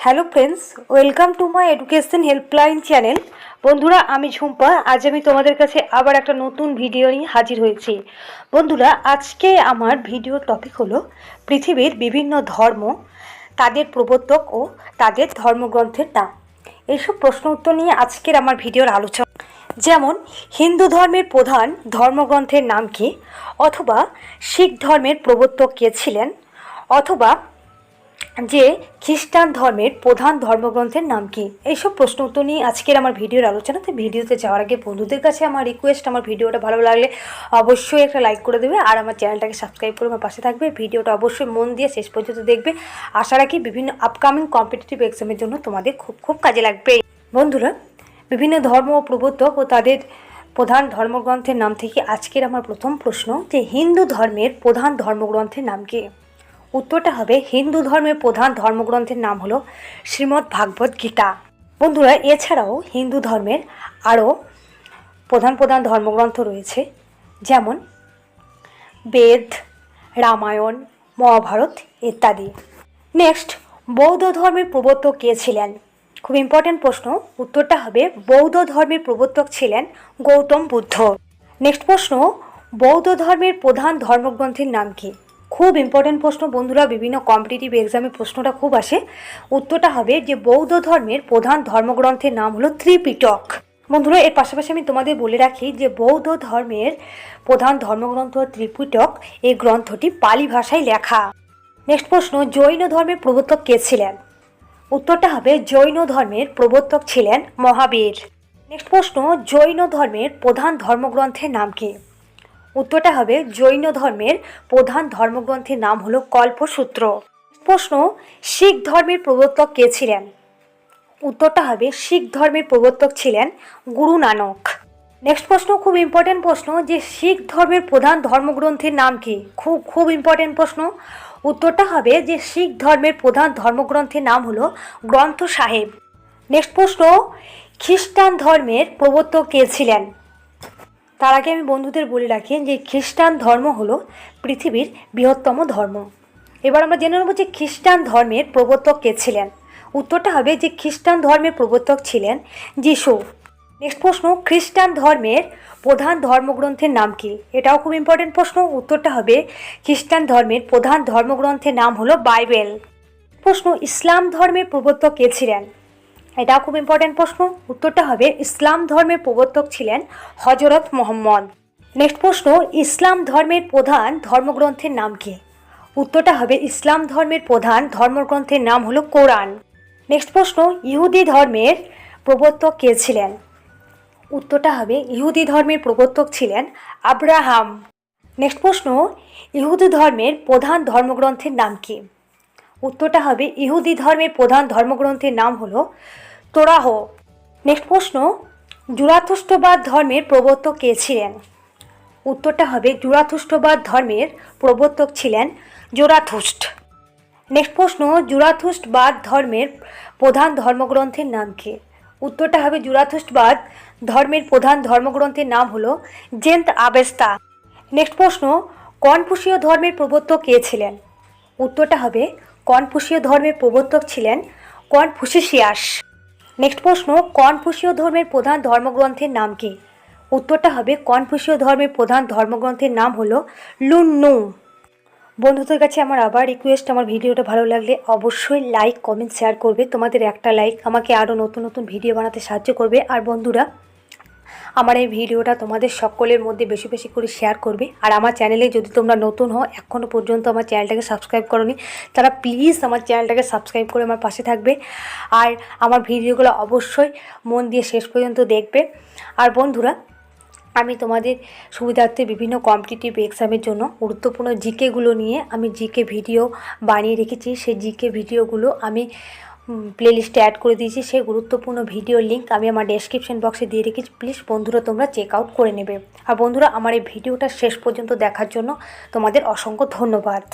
Hello friends, welcome to my education helpline channel. বন্ধুরা, আমি ঝুম্পা। আজ আমি তোমাদের কাছে আবার একটা নতুন ভিডিও নিয়ে হাজির হয়েছি। বন্ধুরা, আজকে আমার ভিডিও টপিক হলো পৃথিবীর বিভিন্ন ধর্ম, তাদের প্রবর্তক ও তাদের ধর্মগ্রন্থের নাম। এইসব প্রশ্ন উত্তর নিয়ে আজকের আমার ভিডিওর আলোচনা। যেমন, হিন্দু ধর্মের প্রধান ধর্মগ্রন্থের নাম কি? অথবা, শিখ ধর্মের প্রবর্তক কে ছিলেন? অথবা যে খ্রিস্টান ধর্মের প্রধান ধর্মগ্রন্থের নাম কি? এইসব প্রশ্ন উত্তর নিয়ে আজকের আমার ভিডিওর আলোচনা তো ভিডিওতে যাওয়ার আগে বন্ধুদের কাছে আমার রিকোয়েস্ট আমার ভিডিওটা ভালো লাগলে অবশ্যই একটা লাইক করে দেবে আর আমার চ্যানেলটাকে সাবস্ক্রাইব করে আমার পাশে থাকবে। ভিডিওটা অবশ্যই মন দিয়ে শেষ পর্যন্ত দেখবে। আশা রাখি বিভিন্ন আপকামিং কম্পিটিটিভ এক্সামের জন্য তোমাদের খুব খুব কাজে লাগবে। বন্ধুরা, বিভিন্ন ধর্ম ও প্রবর্তক ও তাদের প্রধান ধর্মগ্রন্থের নাম থেকে আজকের আমার প্রথম প্রশ্ন যে হিন্দু ধর্মের প্রধান ধর্মগ্রন্থের নাম কি? উত্তরটা হবে হিন্দু ধর্মের প্রধান ধর্মগ্রন্থের নাম হলো শ্রীমদ্ ভাগবত গীতা। বন্ধুরা, এছাড়াও হিন্দু ধর্মের আরও প্রধান প্রধান ধর্মগ্রন্থ রয়েছে, যেমন বেদ, রামায়ণ, মহাভারত ইত্যাদি। নেক্সট, বৌদ্ধ ধর্মের প্রবর্তক কে ছিলেন? খুব ইম্পর্টেন্ট প্রশ্ন, উত্তরটা হবে বৌদ্ধ ধর্মের প্রবর্তক ছিলেন গৌতম বুদ্ধ। নেক্সট প্রশ্ন, বৌদ্ধ ধর্মের প্রধান ধর্মগ্রন্থের নাম কি? খুব ইম্পর্টেন্ট প্রশ্ন। বন্ধুরা, বিভিন্ন কম্পিটিটিভ এক্সামে প্রশ্নটা খুব আসে। উত্তরটা হবে যে বৌদ্ধ ধর্মের প্রধান ধর্মগ্রন্থের নাম হলো ত্রিপিটক। বন্ধুরা, এর পাশাপাশি আমি তোমাদের বলে রাখি যে বৌদ্ধ ধর্মের প্রধান ধর্মগ্রন্থ ত্রিপিটক। এই গ্রন্থটি পালি ভাষায় লেখা। নেক্সট প্রশ্ন, জৈন ধর্মের প্রবর্তক কে ছিলেন? উত্তরটা হবে, জৈন ধর্মের প্রবর্তক ছিলেন মহাবীর। নেক্সট প্রশ্ন, জৈন ধর্মের প্রধান ধর্মগ্রন্থের নাম কি? উত্তরটা হবে জৈন ধর্মের প্রধান ধর্মগ্রন্থের নাম হলো কল্পসূত্র। প্রশ্ন, শিখ ধর্মের প্রবর্তক কে ছিলেন? উত্তরটা হবে শিখ ধর্মের প্রবর্তক ছিলেন গুরু নানক। নেক্সট প্রশ্ন, খুব ইম্পর্টেন্ট প্রশ্ন যে শিখ ধর্মের প্রধান ধর্মগ্রন্থের নাম কি? খুব খুব ইম্পর্টেন্ট প্রশ্ন। উত্তরটা হবে যে শিখ ধর্মের প্রধান ধর্মগ্রন্থের নাম হলো গ্রন্থ সাহেব। নেক্সট প্রশ্ন, খ্রিস্টান ধর্মের প্রবর্তক কে ছিলেন? তার আগে আমি বন্ধুদের বলে রাখি যে খ্রিস্টান ধর্ম হলো পৃথিবীর বৃহত্তম ধর্ম। এবার আমরা জেনে নেব যে খ্রিস্টান ধর্মের প্রবর্তক কে ছিলেন। উত্তরটা হবে যে খ্রিস্টান ধর্মের প্রবর্তক ছিলেন যিশু। নেক্সট প্রশ্ন, খ্রিস্টান ধর্মের প্রধান ধর্মগ্রন্থের নাম কি? এটাও খুব ইম্পর্টেন্ট প্রশ্ন। উত্তরটা হবে খ্রিস্টান ধর্মের প্রধান ধর্মগ্রন্থের নাম হলো বাইবেল। প্রশ্ন, ইসলাম ধর্মের প্রবর্তক কে ছিলেন? এটাও খুব ইম্পর্টেন্ট প্রশ্ন। উত্তরটা হবে, ইসলাম ধর্মের প্রবর্তক ছিলেন হজরত মোহাম্মদ। নেক্সট প্রশ্ন, ইসলাম ধর্মের প্রধান ধর্মগ্রন্থের নাম কি? উত্তরটা হবে, ইসলাম ধর্মের প্রধান ধর্মগ্রন্থের নাম হলো কোরআন। নেক্সট প্রশ্ন, ইহুদি ধর্মের প্রবর্তক কে ছিলেন? উত্তরটা হবে, ইহুদি ধর্মের প্রবর্তক ছিলেন আব্রাহাম। নেক্সট প্রশ্ন, ইহুদি ধর্মের প্রধান ধর্মগ্রন্থের নাম কি? উত্তরটা হবে, ইহুদি ধর্মের প্রধান ধর্মগ্রন্থের নাম হল তোরাহ। নেক্সট প্রশ্ন জুরাথুষ্টবাদ ধর্মের প্রবর্তক কে ছিলেন? উত্তরটা হবে জুরাথুষ্টবাদ ধর্মের প্রবর্তক ছিলেন জোরাথুষ্ট নেক্সট প্রশ্ন জুরাথুষ্টবাদ ধর্মের প্রধান ধর্মগ্রন্থের নাম কি? উত্তরটা হবে জুরাথুষ্টবাদ ধর্মের প্রধান ধর্মগ্রন্থের নাম হলো জেন্ত আবেস্তা। নেক্সট প্রশ্ন কনফুসীয় ধর্মের প্রবর্তক কে ছিলেন? উত্তরটা হবে কনফুসীয় ধর্মের প্রবর্তক ছিলেন কনফুসিসিয়াস নেক্সট প্রশ্ন কনফুসীয় ধর্মের প্রধান ধর্মগ্রন্থের নাম কি? উত্তরটা হবে কনফুসীয় ধর্মের প্রধান ধর্মগ্রন্থের নাম হলো লুন্নু। বন্ধুদের কাছে আমার আবার রিকোয়েস্ট আমার ভিডিওটা ভালো লাগলে অবশ্যই লাইক কমেন্ট শেয়ার করবে। তোমাদের একটা লাইক আমাকে আরও নতুন নতুন ভিডিও বানাতে সাহায্য করবে। আর বন্ধুরা আমার এই ভিডিওটা তোমাদের সকলের মধ্যে বেশি বেশি করে শেয়ার করবে। আর আমার চ্যানেলে যদি তোমরা নতুন হও এখনও পর্যন্ত আমার চ্যানেলটাকে সাবস্ক্রাইব করনি, তারা প্লিজ আমার চ্যানেলটাকে সাবস্ক্রাইব করে আমার পাশে থাকবে। আর আমার ভিডিওগুলো অবশ্যই মন দিয়ে শেষ পর্যন্ত দেখবে। আর বন্ধুরা, আমি তোমাদের সুবিধার্থে বিভিন্ন কম্পিটিটিভ এক্সামের জন্য গুরুত্বপূর্ণ জিকেগুলো নিয়ে আমি জিকে ভিডিও বানিয়ে রেখেছি। সেই জিকে ভিডিওগুলো আমি প্লেলিস্টে অ্যাড করে দিয়েছি। সেই গুরুত্বপূর্ণ ভিডিও লিঙ্ক আমি আমার ডেসক্রিপশন বক্সে দিয়ে রেখেছি। প্লিজ বন্ধুরা, তোমরা চেক আউট করে নেবে। আর বন্ধুরা, আমার এই ভিডিওটা শেষ পর্যন্ত দেখার জন্য তোমাদের অসংখ্য ধন্যবাদ।